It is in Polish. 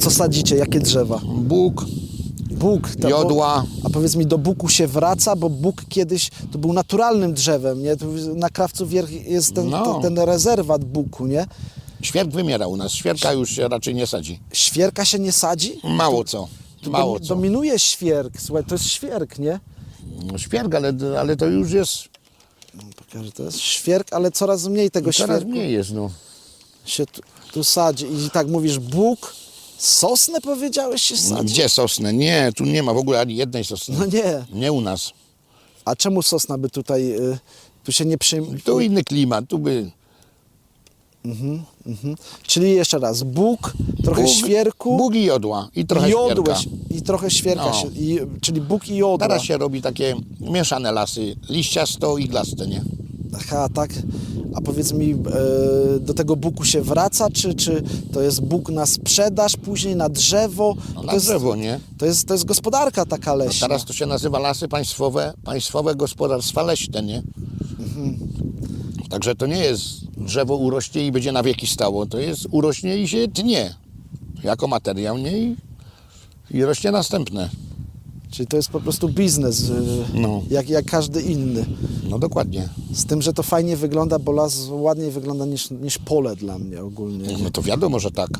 Co sadzicie? Jakie drzewa? Bóg, Bóg. ta- jodła. A powiedz mi, do buku się wraca, bo bóg kiedyś to był naturalnym drzewem, nie? Tu Na Krawcu Wierch jest ten, No. ten, ten rezerwat buku, nie? Świerk wymiera u nas. Świerka już się raczej nie sadzi. Świerka się nie sadzi? Mało co. Mało co. Dominuje świerk, słuchaj, to jest świerk, nie? No, Świerk, ale, ale to już jest Pokażę, to jest świerk, ale coraz mniej tego coraz świerku mniej jest. No. się tu, tu sadzi. I tak mówisz, bóg, sosnę powiedziałeś się No, sadzi? Gdzie sosnę? Nie, tu nie ma w ogóle ani jednej sosny. No nie. Nie u nas. A czemu sosna by tutaj, y, tu się nie przyjmuje? Tu inny klimat, tu by Czyli jeszcze raz, bóg, trochę Bóg, świerku, Bóg i jodła i trochę świerka. i trochę świerka, No. się, i, czyli bóg i jodła. Teraz się robi takie mieszane lasy, liściasto i glaste, nie? Aha, tak. A powiedz mi, e, do tego buku się wraca, czy, czy to jest bóg na sprzedaż, później na drzewo? No, to na jest, drzewo, nie? To jest, to jest gospodarka taka No, leśna. teraz to się nazywa lasy państwowe, państwowe gospodarstwa leśne, nie? Także to nie jest drzewo urośnie i będzie na wieki stało, to jest urośnie i się tnie jako materiał, nie? I, i rośnie następne. Czyli to jest po prostu biznes, y, No. jak, jak każdy inny. No dokładnie. Z tym, że to fajnie wygląda, bo las ładniej wygląda niż, niż pole dla mnie ogólnie. No to wiadomo, że tak.